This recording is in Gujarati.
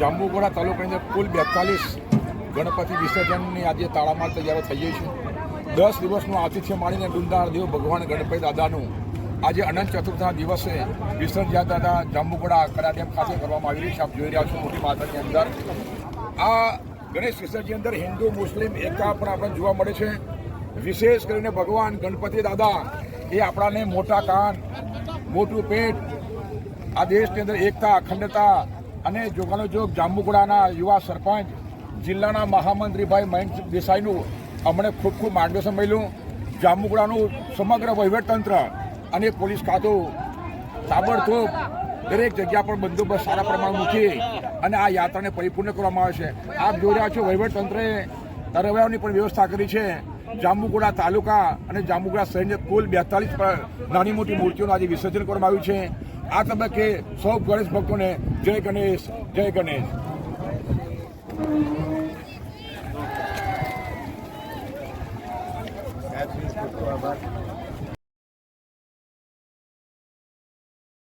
જાંબુગોડા તાલુકાની અંદર કુલ બેતાલીસ ગણપતિ વિસર્જનની આજે તાળામાર તૈયારો થઈ ગઈ છે. દસ દિવસનું આતિથ્ય માણીને ડુંદાર દેવ ભગવાન ગણપતિ દાદાનું આજે અનંત ચતુર્થના દિવસે વિસર્જન દાદા જાંબુઘોડા કડા ડેમ ખાતે કરવામાં આવી રહ્યું છે. આપ જોઈ રહ્યા છો મોટી માતાની અંદર. આ ગણેશ વિસર્જન અંદર હિન્દુ, મુસ્લિમ એકતા પણ આપણને જોવા મળે છે. વિશેષ કરીને ભગવાન ગણપતિ દાદા એ આપણાને મોટા કાન, મોટું પેટ, આ દેશની અંદર એકતા, અખંડતા અને જોગાનો જોગ જાંબુગોડાના યુવા સરપંચ જિલ્લાના મહામંત્રીભાઈ મહેન્દ્ર દેસાઈનું અમને ખૂબ ખૂબ માર્ગદર્શન મળ્યું. જાંબુગોડાનું સમગ્ર વહીવટતંત્ર અને પોલીસ ખાતું તાબડતોબ દરેક જગ્યા પર બંદોબસ્ત સારા પ્રમાણમાં મૂકી અને આ યાત્રાને પરિપૂર્ણ કરવામાં આવે છે. આપ જોઈ રહ્યા છો વહીવટતંત્રે તરવૈયાઓની પણ વ્યવસ્થા કરી છે. જાંબુગોડા તાલુકા અને જાંબુગોડા શહેરની કુલ બેતાલીસ નાની મોટી મૂર્તિઓનું આજે વિસર્જન કરવામાં આવ્યું છે. આ તબક્કે સૌ ગણેશ ભક્તોને જય ગણેશ જય ગણેશ